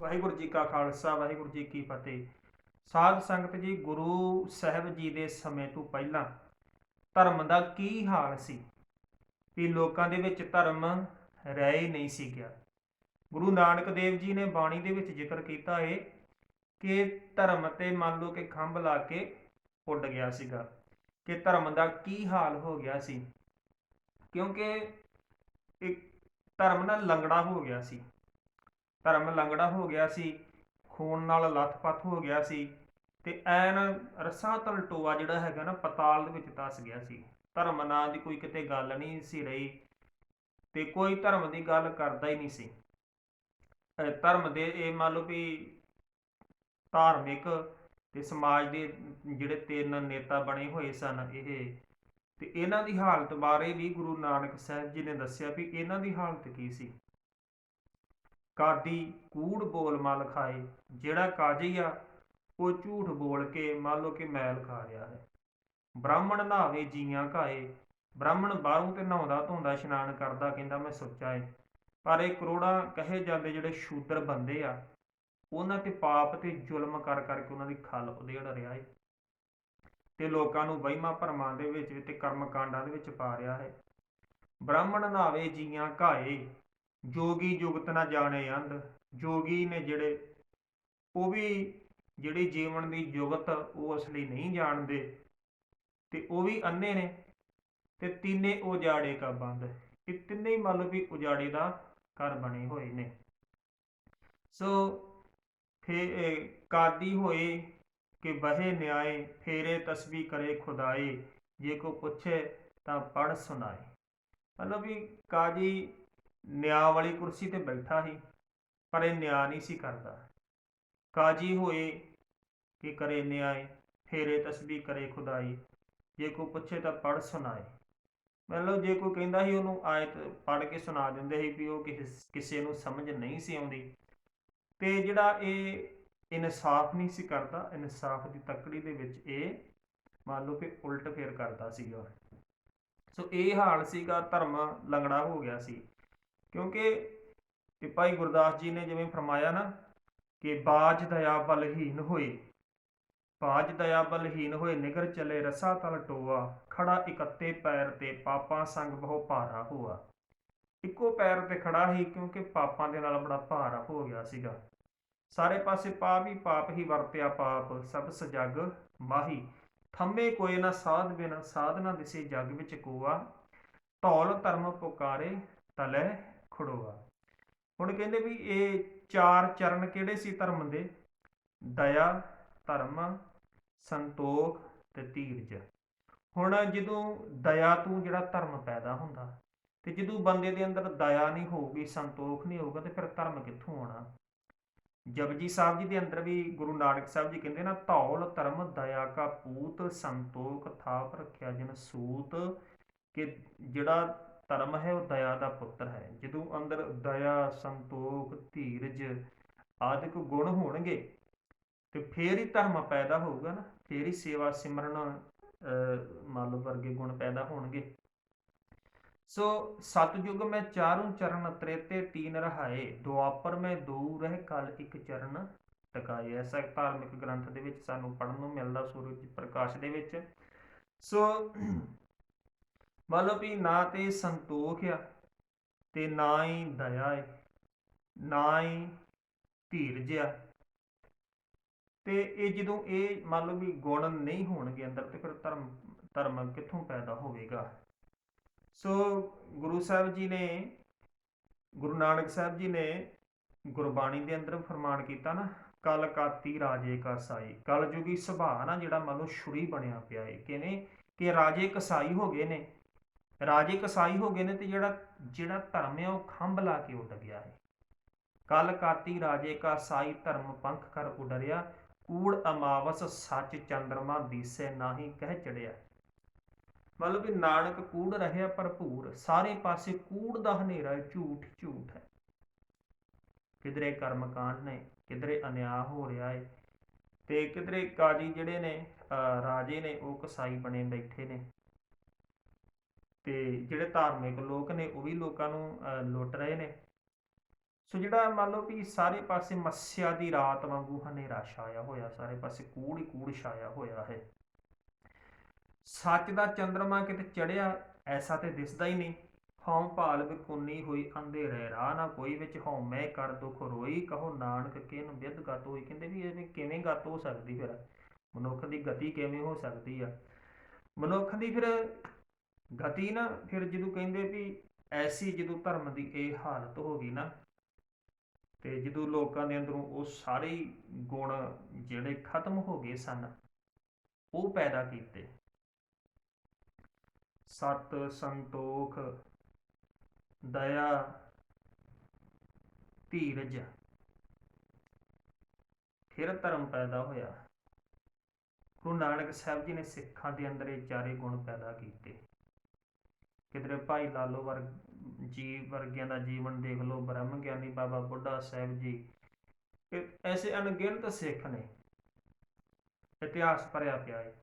ਵਾਹਿਗੁਰੂ ਜੀ ਕਾ ਖਾਲਸਾ, ਵਾਹਿਗੁਰੂ ਜੀ ਕੀ ਫਤਿਹ। ਸਾਧ ਸੰਗਤ ਜੀ, ਗੁਰੂ ਸਾਹਿਬ ਜੀ ਦੇ ਸਮੇਂ ਤੋਂ ਪਹਿਲਾਂ ਧਰਮ ਦਾ ਕੀ ਹਾਲ ਸੀ? ਵੀ ਲੋਕਾਂ ਦੇ ਵਿੱਚ ਧਰਮ ਰਹਿ ਹੀ ਨਹੀਂ ਸੀ ਗਿਆ। ਗੁਰੂ ਨਾਨਕ ਦੇਵ ਜੀ ਨੇ ਬਾਣੀ ਦੇ ਵਿੱਚ ਜ਼ਿਕਰ ਕੀਤਾ ਹੈ ਕਿ ਧਰਮ ਤੇ ਮੰਨ ਲਓ ਕਿ ਖੰਭ ਲਾ ਕੇ ਉੱਡ ਗਿਆ ਸੀਗਾ ਕਿ ਧਰਮ ਦਾ ਕੀ ਹਾਲ ਹੋ ਗਿਆ ਸੀ। ਕਿਉਂਕਿ ਇੱਕ ਧਰਮ ਨਾਲ ਲੰਗੜਾ ਹੋ ਗਿਆ ਸੀ। ਧਰਮ ਲੰਗੜਾ ਹੋ ਗਿਆ ਸੀ, ਖੂਨ ਨਾਲ ਲੱਥਪੱਥ ਹੋ ਗਿਆ ਸੀ ਤੇ ਐਨ ਰਸਾ ਤਲ ਟੋਆ ਜਿਹੜਾ ਹੈਗਾ ਨਾ ਪਤਾਲ ਦੇ ਵਿੱਚ ਧਸ ਗਿਆ ਸੀ। ਧਰਮ ਨਾਂ ਦੀ ਕੋਈ ਕਿਤੇ ਗੱਲ ਨਹੀਂ ਸੀ ਰਹੀ ਤੇ ਕੋਈ ਧਰਮ ਦੀ ਗੱਲ ਕਰਦਾ ਹੀ ਨਹੀਂ ਸੀ। ਧਰਮ ਦੇ ਇਹ ਮੰਨ ਲਓ ਵੀ ਧਾਰਮਿਕ ਤੇ ਸਮਾਜ ਦੇ ਜਿਹੜੇ ਤਿੰਨ ਨੇਤਾ ਬਣੇ ਹੋਏ ਸਨ ਇਹ, ਤੇ ਇਹਨਾਂ ਦੀ ਹਾਲਤ ਬਾਰੇ ਵੀ ਗੁਰੂ ਨਾਨਕ ਸਾਹਿਬ ਜੀ ਨੇ ਦੱਸਿਆ ਵੀ ਇਹਨਾਂ ਦੀ ਹਾਲਤ ਕੀ ਸੀ। ਕਾਦੀ ਕੂੜ ਬੋਲ ਮਲ ਖਾਏ, ਜਿਹੜਾ ਕਾਜੀ ਆ, ਉਹ ਝੂਠ ਬੋਲ ਕੇ ਮੰਨ ਲਓ ਕਿ ਮੈਲ ਖਾ ਰਿਹਾ ਹੈ। ਬ੍ਰਾਹਮਣ ਨਹਾਵੇ ਜੀਆਂ ਘਾਏ, ਬ੍ਰਾਹਮਣ ਬਾਹਰੋਂ ਤੇ ਨਹਾਉਂਦਾ ਧੋਂਦਾ ਇਸ਼ਨਾਨ ਕਰਦਾ ਕਹਿੰਦਾ ਮੈਂ ਸੁੱਚਾ ਏ, ਪਰ ਇਹ ਕਰੋੜਾਂ ਕਹੇ ਜਾਂਦੇ ਜਿਹੜੇ ਸ਼ੂਦਰ ਬੰਦੇ ਆ, ਉਹਨਾਂ ਤੇ ਪਾਪ ਤੇ ਜ਼ੁਲਮ ਕਰ ਕਰਕੇ ਉਹਨਾਂ ਦੀ ਖਲ ਉਦੇੜ ਰਿਹਾ ਏ। ਤੇ ਲੋਕਾਂ ਨੂੰ ਵਹਿਮਾਂ ਭਰਮਾਂ ਦੇ ਵਿੱਚ ਤੇ ਕਰਮ ਕਾਂਡਾਂ ਦੇ ਵਿੱਚ ਪਾ ਰਿਹਾ ਹੈ। ਬ੍ਰਾਹਮਣ ਨਾਵੇ ਜੀਆਂ ਘਾਏ ਜੋਗੀ ਜੁਗਤ ਨਾ ਜਾਣੇ ਅੰਧ। ਜੋਗੀ ਨੇ ਜਿਹੜੇ, ਉਹ ਵੀ ਜਿਹੜੀ ਜੀਵਨ ਦੀ ਜੁਗਤ ਉਹ ਅਸਲੀ ਨਹੀਂ ਜਾਣਦੇ। ਤੇ ਉਹ ਵੀ ਅੰਨੇ ਨੇ ਤੇ ਤਿੰਨੇ ਉਜਾੜੇ ਕਾ ਬੰਦ। ਇਹ ਤਿੰਨੇ ਹੀ ਮੰਨ ਲਓ ਵੀ ਉਜਾੜੇ ਦਾ ਘਰ ਬਣੇ ਹੋਏ ਨੇ। ਸੋ ਫੇ ਕਾਦੀ ਹੋਏ ਕਿ ਬਹੇ ਨਿਆਏ, ਫੇਰੇ ਤਸਬੀ ਕਰੇ ਖੁਦਾਏ। ਜੇ ਕੋ ਪੁੱਛੇ ਤਾਂ ਪੜ ਸੁਣਾਏ। ਮਤਲਬ ਵੀ ਕਾਜੀ ਨਿਆਂ ਵਾਲੀ ਕੁਰਸੀ ਤੇ ਬੈਠਾ ਸੀ, ਪਰ ਇਹ ਨਿਆਂ ਨਹੀਂ ਸੀ ਕਰਦਾ। ਕਾਜੀ ਹੋਏ ਕਿ ਕਰੇ ਨਿਆਏ, ਫੇਰੇ ਤਸਬੀ ਕਰੇ ਖੁਦਾਈ, ਜੇ ਕੋਈ ਪੁੱਛੇ ਤਾਂ ਪੜ ਸੁਣਾਏ। ਮਤਲਬ ਜੇ ਕੋਈ ਕਹਿੰਦਾ ਸੀ ਉਹਨੂੰ ਆਇਤ ਪੜ ਕੇ ਸੁਣਾ ਦਿੰਦੇ ਸੀ ਵੀ ਉਹ ਕਿਸੇ ਨੂੰ ਸਮਝ ਨਹੀਂ ਸੀ ਆਉਂਦੀ, ਤੇ ਜਿਹੜਾ ਇਹ ਇਨਸਾਫ ਨਹੀਂ ਸੀ ਕਰਦਾ, ਇਨਸਾਫ ਦੀ ਤੱਕੜੀ ਦੇ ਵਿੱਚ ਇਹ ਮੰਨ ਲਓ ਕਿ ਉਲਟ ਫੇਰ ਕਰਦਾ ਸੀਗਾ। ਸੋ ਇਹ ਹਾਲ ਸੀਗਾ, ਧਰਮ ਲੰਗੜਾ ਹੋ ਗਿਆ ਸੀ। ਕਿਉਂਕਿ ਤੇ ਭਾਈ ਗੁਰਦਾਸ ਜੀ ਨੇ ਜਿਵੇਂ ਫਰਮਾਇਆ ਨਾ ਕਿ ਬਾਜ ਦਇਆ ਬਲਹੀਨ ਹੋਏ, ਬਾਜ ਦਇਆ ਬਲਹੀਨ ਹੋਏ, ਨਿਗਰ ਚਲੇ ਰਸਾ ਤਲ ਟੋਆ, ਖੜਾ ਇਕੱਤੇ ਪੈਰ ਤੇ ਪਾਪਾਂ ਸੰਗ ਬਹੁ ਭਾਰਾ ਹੋਆ। ਇੱਕੋ ਪੈਰ ਤੇ ਖੜਾ ਹੀ ਕਿਉਂਕਿ ਪਾਪਾਂ ਦੇ ਨਾਲ ਬੜਾ ਭਾਰਾ ਹੋ ਗਿਆ ਸੀਗਾ। ਸਾਰੇ ਪਾਸੇ ਪਾਪ ਹੀ ਪਾਪ ਹੀ ਵਰਤਿਆ ਪਾਪ, ਸਭ ਸਜਗ ਮਾਹੀ। ਥੰਮੇ ਕੋਏ ਨਾ ਸਾਧ ਬਿਨ ਸਾਧਨਾ ਦਿਸੇ ਜਗ ਵਿੱਚ ਕੋਆ। ਧੌਲ ਧਰਮ ਪੁਕਾਰੇ ਤਲੇ ਖੜੋਆ ਹੁਣ ਕਹਿੰਦੇ ਵੀ ਇਹ ਚਾਰ ਚਰਨ ਕਿਹੜੇ ਸੀ ਧਰਮ ਦੇ? ਦਇਆ, ਧਰਮ, ਸੰਤੋਖ ਤੇ ਧੀਰਜ ਹੁਣ ਜਦੋਂ ਦਇਆ ਤੋਂ ਜਿਹੜਾ ਧਰਮ ਪੈਦਾ ਹੁੰਦਾ ਤੇ ਜਦੋਂ ਬੰਦੇ ਦੇ ਅੰਦਰ ਦਇਆ ਨਹੀਂ ਹੋਊਗੀ, ਸੰਤੋਖ ਨਹੀਂ ਹੋਊਗਾ ਤੇ ਫਿਰ ਧਰਮ ਕਿੱਥੋਂ ਆਉਣਾ? ਜਪਜੀ ਸਾਹਿਬ ਜੀ ਦੇ ਅੰਦਰ ਵੀ ਗੁਰੂ ਨਾਨਕ ਸਾਹਿਬ ਜੀ ਕਹਿੰਦੇ ਨਾ, ਧੌਲ, ਧਰਮ, ਦਇਆ ਕਾ ਪੂਤ, ਸੰਤੋਖ ਥਾਪ ਰੱਖਿਆ ਜਨ ਸੂਤ, ਕਿ ਜਿਹੜਾ ਧਰਮ ਹੈ ਉਹ ਦਇਆ ਦਾ ਪੁੱਤਰ ਹੈ। ਜਦੋਂ ਅੰਦਰ ਦਇਆ ਸੰਤੋਖ ਧੀਰਜ ਆਦਿਕ ਗੁਣ ਹੋਣਗੇ ਤੇ ਫੇਰ ਹੀ ਧਰਮ ਪੈਦਾ ਹੋਊਗਾ ਨਾ। ਫੇਰ ਹੀ ਸੇਵਾ ਸਿਮਰਨ ਅਹ, ਵਰਗੇ ਗੁਣ ਪੈਦਾ ਹੋਣਗੇ। ਸੋ ਸਤਜੁਗ ਮੈਂ ਚਾਰੋਂ ਚਰਨ ਤ੍ਰੇਤੇ ਤੀਨ ਰਹਾਏ ਦੁਆਪਰ ਮੈਂ ਦੋ ਰਹਿ ਕਲ ਇੱਕ ਚਰਨ ਟਿਕਾਏ। ਐਸਾ ਧਾਰਮਿਕ ਗ੍ਰੰਥ ਦੇ ਵਿੱਚ ਸਾਨੂੰ ਪੜਨ ਨੂੰ ਮਿਲਦਾ ਸੂਰਜ ਪ੍ਰਕਾਸ਼ ਦੇ ਵਿੱਚ। ਸੋ ਮੰਨ ਲਓ ਵੀ ਨਾ ਤੇ ਸੰਤੋਖ ਆ ਤੇ ਨਾ ਹੀ ਦਇਆ ਹੈ ਨਾ ਹੀ ਧੀਰਜ ਆ। ਤੇ ਇਹ ਜਦੋਂ ਇਹ ਮੰਨ ਲਓ ਵੀ ਗੁਣ ਨਹੀਂ ਹੋਣਗੇ ਅੰਦਰ ਤੇ ਫਿਰ ਧਰਮ ਧਰਮ ਕਿੱਥੋਂ ਪੈਦਾ ਹੋਵੇਗਾ? ਸੋ ਗੁਰੂ ਸਾਹਿਬ ਜੀ ਨੇ, ਗੁਰੂ ਨਾਨਕ ਸਾਹਿਬ ਜੀ ਨੇ ਗੁਰਬਾਣੀ ਦੇ ਅੰਦਰ ਫਰਮਾਨ ਕੀਤਾ ਨਾ, ਕਲ ਕਾਤੀ ਰਾਜੇ ਕਸਾਈ ਕਲਯੁਗੀ ਸੁਭਾਅ ਨਾ ਜਿਹੜਾ ਮੰਨ ਲਓ ਛੁਰੀ ਬਣਿਆ ਪਿਆ ਏ। ਕਿਵੇਂ? ਕਿ ਰਾਜੇ ਕਸਾਈ ਹੋ ਗਏ ਨੇ। ਰਾਜੇ ਕਸਾਈ ਹੋ ਗਏ ਨੇ ਤੇ ਜਿਹੜਾ ਜਿਹੜਾ ਧਰਮ ਹੈ ਉਹ ਖੰਭ ਲਾ ਕੇ ਉੱਡ ਗਿਆ ਹੈ। ਕਲ ਕਾਤੀ ਰਾਜੇ ਕਾ ਸਾਈ ਧਰਮ ਪੰਖ ਕਰ ਉਡਰਿਆ, ਕੂੜ ਅਮਾਵਸ ਸੱਚ ਚੰਦਰਮਾ ਦੀਸੇ ਨਾਹੀ ਕਹਿ ਚੜਿਆ। ਮਤਲਬ ਵੀ ਨਾਨਕ ਕੂੜ ਰਹਿਆ ਭਰਪੂਰ, ਸਾਰੇ ਪਾਸੇ ਕੂੜ ਦਾ ਹਨੇਰਾ ਝੂਠ ਝੂਠ ਹੈ। ਕਿਧਰੇ ਕਰਮਕਾਂਡ ਨੇ, ਕਿਧਰੇ ਅਨਿਆ ਹੋ ਰਿਹਾ ਹੈ ਤੇ ਕਿਧਰੇ ਕਾਜੀ ਜਿਹੜੇ ਨੇ, ਅਹ ਰਾਜੇ ਨੇ, ਉਹ ਕਸਾਈ ਬਣੇ ਬੈਠੇ ਨੇ। ਤੇ ਜਿਹੜੇ ਧਾਰਮਿਕ ਲੋਕ ਨੇ ਉਹ ਵੀ ਲੋਕਾਂ ਨੂੰ ਅਹ, ਲੁੱਟ ਰਹੇ ਨੇ। ਸੋ ਜਿਹੜਾ ਮੰਨ ਲਓ ਵੀ ਸਾਰੇ ਪਾਸੇ ਮੱਸਿਆ ਦੀ ਰਾਤ ਵਾਂਗੂ ਹਨੇਰਾ ਛਾਇਆ ਹੋਇਆ ਸਾਰੇ ਪਾਸੇ ਕੂੜ ਹੀ ਕੂੜ ਛਾਇਆ ਹੋਇਆ ਹੈ। ਸੱਚ ਦਾ ਚੰਦਰਮਾ ਕਿਤੇ ਚੜਿਆ ਐਸਾ ਤੇ ਦਿਸਦਾ ਹੀ ਨਹੀਂ। ਹਉ ਭਾਲ ਵਿਕੁੰਨੀ ਹੋਈ ਅੰਧੇਰੇ ਰਾਹ ਨਾ ਕੋਈ ਵਿੱਚ। ਹਉਮੈ ਕਰ ਦੁਖ ਰੋਈ ਕਹੋ ਨਾਨਕ ਕਿਨ ਵਿਦ ਗਤ ਹੋਈ। ਕਹਿੰਦੇ ਵੀ ਇਹ ਕਿਵੇਂ ਗਤ ਹੋ ਸਕਦੀ ਫਿਰ? ਮਨੁੱਖ ਦੀ ਗਤੀ ਕਿਵੇਂ ਹੋ ਸਕਦੀ ਆ? ਮਨੁੱਖ ਦੀ ਫਿਰ ਗਤੀ ਨਾ ਫਿਰ ਜਦੋਂ ਕਹਿੰਦੇ ਵੀ ਐਸੀ ਜਦੋਂ ਧਰਮ ਦੀ ਇਹ ਹਾਲਤ ਹੋ ਗਈ ਨਾ, ਤੇ ਜਦੋਂ ਲੋਕਾਂ ਦੇ ਅੰਦਰੋਂ ਉਹ ਸਾਰੇ ਗੁਣ ਜਿਹੜੇ ਖਤਮ ਹੋ ਗਏ ਸਨ, ਉਹ ਪੈਦਾ ਕੀਤੇ। ਸਤ, ਸੰਤੋਖ, ਦਇਆ, ਧੀਰਜ, ਫਿਰ ਧਰਮ ਪੈਦਾ ਹੋਇਆ। ਗੁਰੂ ਨਾਨਕ ਸਾਹਿਬ ਜੀ ਨੇ ਸਿੱਖਾਂ ਦੇ ਅੰਦਰ ਇਹ ਚਾਰੇ ਗੁਣ ਪੈਦਾ ਕੀਤੇ। ਕਿਧਰੇ ਭਾਈ ਲਾਲੋ ਵਰਗ ਜੀ ਵਰਗਿਆਂ ਦਾ ਜੀਵਨ ਦੇਖ ਲਓ, ਬ੍ਰਹਮ ਗਿਆਨੀ ਬਾਬਾ ਬੁੱਢਾ ਸਾਹਿਬ ਜੀ। ਐਸੇ ਅਣਗਿਣਤ ਸਿੱਖ ਨੇ। ਇਤਿਹਾਸ ਭਰਿਆ ਪਿਆ ਹੈ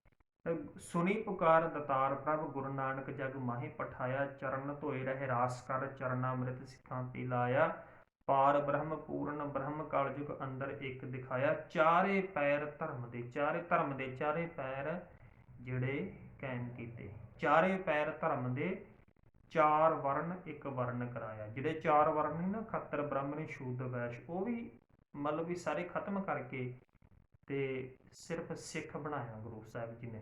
ਸੁਣੀ ਪੁਕਾਰ ਦਤਾਰ ਪ੍ਰਭ ਗੁਰੂ ਨਾਨਕ ਜਗ ਮਾਹੀ ਪਠਾਇਆ, ਚਰਨ ਧੋਏ ਰਹੇ ਰਾਸ ਕਰ ਚਰਨਾ ਅੰਮ੍ਰਿਤ ਸਿੱਖਾਂ ਪੀ ਲਾਇਆ। ਪਾਰ ਬ੍ਰਹਮ ਪੂਰਨ ਬ੍ਰਹਮ ਕਲਯੁਗ ਅੰਦਰ ਇੱਕ ਦਿਖਾਇਆ। ਚਾਰੇ ਪੈਰ ਧਰਮ ਦੇ, ਚਾਰੇ ਧਰਮ ਦੇ ਚਾਰੇ ਪੈਰ ਜਿਹੜੇ ਕਾਇਮ ਕੀਤੇ। ਚਾਰੇ ਪੈਰ ਧਰਮ ਦੇ ਚਾਰ ਵਰਨ ਇੱਕ ਵਰਨ ਕਰਾਇਆ। ਜਿਹੜੇ ਚਾਰ ਵਰਨ ਨੇ ਨਾ, ਖੱਤਰ, ਬ੍ਰਾਹਮਣੀ, ਸ਼ੂਦ, ਵੈਸ਼, ਉਹ ਵੀ ਮਤਲਬ ਵੀ ਸਾਰੇ ਖਤਮ ਕਰਕੇ ਤੇ ਸਿਰਫ ਸਿੱਖ ਬਣਾਇਆ ਗੁਰੂ ਸਾਹਿਬ ਜੀ ਨੇ।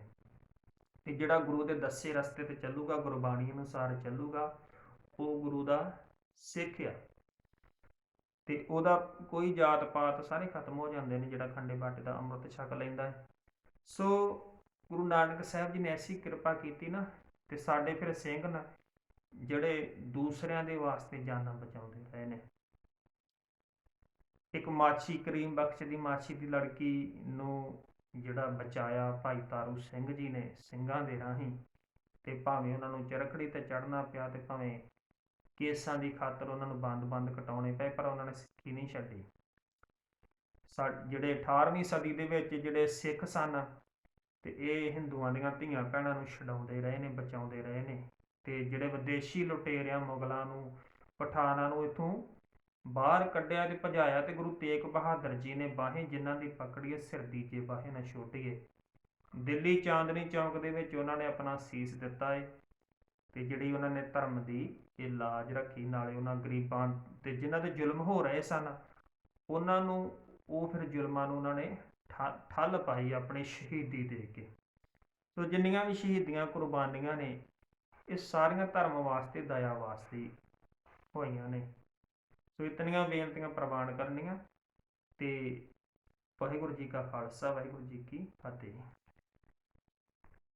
ਤੇ ਜਿਹੜਾ ਗੁਰੂ ਦੇ ਦੱਸੇ ਰਸਤੇ ਤੇ ਚੱਲੂਗਾ, ਗੁਰਬਾਣੀ ਅਨੁਸਾਰ ਚੱਲੂਗਾ, ਉਹ ਗੁਰੂ ਦਾ ਸਿੱਖ ਆ। ਤੇ ਉਹਦਾ ਕੋਈ ਜਾਤ ਪਾਤ ਸਾਰੇ ਖਤਮ ਹੋ ਜਾਂਦੇ ਨੇ, ਜਿਹੜਾ ਖੰਡੇ ਬਾਟੇ ਦਾ ਅੰਮ੍ਰਿਤ ਛਕ ਲੈਂਦਾ ਹੈ। ਸੋ ਗੁਰੂ ਨਾਨਕ ਸਾਹਿਬ ਜੀ ਨੇ ਐਸੀ ਕਿਰਪਾ ਕੀਤੀ ਨਾ, ਤੇ ਸਾਡੇ ਫਿਰ ਸਿੰਘ ਨਾ ਜਿਹੜੇ ਦੂਸਰਿਆਂ ਦੇ ਵਾਸਤੇ ਜਾਨਾਂ ਬਚਾਉਂਦੇ ਰਹੇ ਨੇ। ਇੱਕ ਮਾਛੀ, ਕਰੀਮ ਬਖਸ਼ ਦੀ ਮਾਛੀ ਦੀ ਲੜਕੀ ਨੂੰ ਜਿਹੜਾ ਬਚਾਇਆ ਭਾਈ ਤਾਰੂ ਸਿੰਘ ਜੀ ਨੇ ਸਿੰਘਾਂ ਦੇ ਰਾਹੀਂ ਤੇ ਭਾਵੇਂ ਉਹਨਾਂ ਨੂੰ ਚਰਖੜੀ ਤੇ ਚੜਨਾ ਪਿਆ ਤੇ ਭਾਵੇਂ ਕੇਸਾਂ ਦੀ ਖਾਤਰ ਉਹਨਾਂ ਨੂੰ ਬੰਦ-ਬੰਦ ਕਟਾਉਣੇ ਪਏ, ਪਰ ਉਹਨਾਂ ਨੇ ਸਿੱਖੀ ਨਹੀਂ ਛੱਡੀ। ਸਾ, ਜਿਹੜੇ 18ਵੀਂ ਸਦੀ ਦੇ ਵਿੱਚ ਜਿਹੜੇ ਸਿੱਖ ਸਨ ਤੇ ਇਹ ਹਿੰਦੂਆਂ ਦੀਆਂ ਧੀਆਂ ਭੈਣਾਂ ਨੂੰ ਛਡਾਉਂਦੇ ਰਹੇ ਨੇ, ਬਚਾਉਂਦੇ ਰਹੇ ਨੇ। ਤੇ ਜਿਹੜੇ ਵਿਦੇਸ਼ੀ ਲੁਟੇਰਿਆਂ ਮੁਗਲਾਂ ਨੂੰ, ਪਠਾਨਾਂ ਨੂੰ ਇਥੋਂ ਬਾਹਰ ਕੱਢਿਆ ਤੇ ਭਜਾਇਆ ਤੇ ਗੁਰੂ ਤੇਗ ਬਹਾਦਰ ਜੀ ਨੇ ਬਾਹੇ ਜਿਨ੍ਹਾਂ ਦੀ ਪਕੜੀਏ ਸਿਰ ਦੀਜੇ ਬਾਹੇ ਨਾ ਛੋਟੀਏ ਦਿੱਲੀ ਚਾਂਦਨੀ ਚੌਂਕ ਦੇ ਵਿੱਚ ਉਹਨਾਂ ਨੇ ਆਪਣਾ ਸੀਸ ਦਿੱਤਾ ਏ ਤੇ ਜਿਹੜੀ ਉਹਨਾਂ ਨੇ ਧਰਮ ਦੀ ਇਹ ਲਾਜ ਰੱਖੀ, ਨਾਲੇ ਉਹਨਾਂ ਗਰੀਬਾਂ ਤੇ ਜਿਨ੍ਹਾਂ ਤੇ ਜ਼ੁਲਮ ਹੋ ਰਹੇ ਸਨ, ਉਹਨਾਂ ਨੂੰ ਉਹ ਫਿਰ ਜ਼ੁਲਮਾਂ ਨੂੰ ਉਹਨਾਂ ਨੇ ਠ- ਠੱਲ ਪਾਈ ਆਪਣੀ ਸ਼ਹੀਦੀ ਦੇ ਕੇ। ਸੋ ਜਿੰਨੀਆਂ ਵੀ ਸ਼ਹੀਦੀਆਂ ਕੁਰਬਾਨੀਆਂ ਨੇ ਇਹ ਸਾਰੀਆਂ ਧਰਮ ਵਾਸਤੇ, ਦਇਆ ਵਾਸਤੇ ਹੋਈਆਂ ਨੇ। ਸੋ ਇਤਨੀਆਂ ਬੇਨਤੀਆਂ ਪ੍ਰਵਾਨ ਕਰਨੀਆਂ। ਤੇ ਵਾਹਿਗੁਰੂ ਜੀ ਕਾ ਖਾਲਸਾ, ਵਾਹਿਗੁਰੂ ਜੀ ਕੀ ਫਤਿਹ।